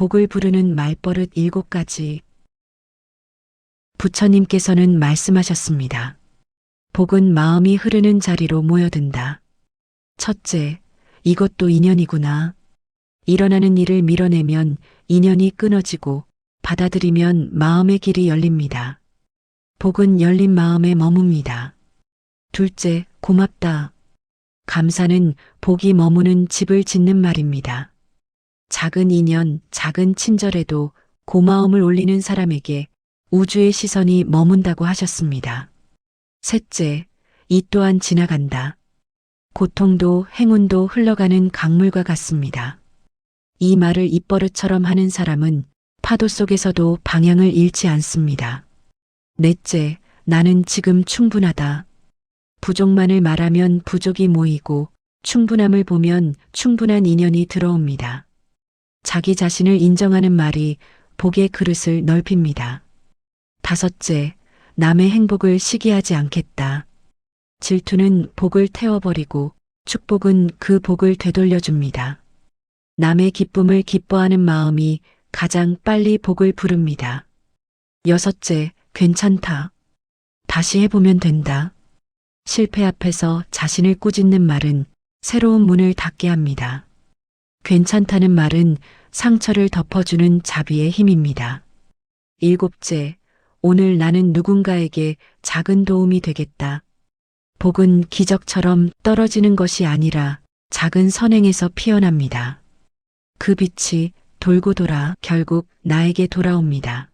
복을 부르는 말버릇 일곱 가지. 부처님께서는 말씀하셨습니다. 복은 마음이 흐르는 자리로 모여든다. 첫째, 이것도 인연이구나. 일어나는 일을 밀어내면 인연이 끊어지고 받아들이면 마음의 길이 열립니다. 복은 열린 마음에 머뭅니다. 둘째, 고맙다. 감사는 복이 머무는 집을 짓는 말입니다. 작은 인연, 작은 친절에도 고마움을 올리는 사람에게 우주의 시선이 머문다고 하셨습니다. 셋째, 이 또한 지나간다. 고통도 행운도 흘러가는 강물과 같습니다. 이 말을 입버릇처럼 하는 사람은 파도 속에서도 방향을 잃지 않습니다. 넷째, 나는 지금 충분하다. 부족만을 말하면 부족이 모이고 충분함을 보면 충분한 인연이 들어옵니다. 자기 자신을 인정하는 말이 복의 그릇을 넓힙니다. 다섯째, 남의 행복을 시기하지 않겠다. 질투는 복을 태워버리고 축복은 그 복을 되돌려줍니다. 남의 기쁨을 기뻐하는 마음이 가장 빨리 복을 부릅니다. 여섯째, 괜찮다. 다시 해보면 된다. 실패 앞에서 자신을 꾸짖는 말은 새로운 문을 닫게 합니다. 괜찮다는 말은 상처를 덮어주는 자비의 힘입니다. 일곱째, 오늘 나는 누군가에게 작은 도움이 되겠다. 복은 기적처럼 떨어지는 것이 아니라 작은 선행에서 피어납니다. 그 빛이 돌고 돌아 결국 나에게 돌아옵니다.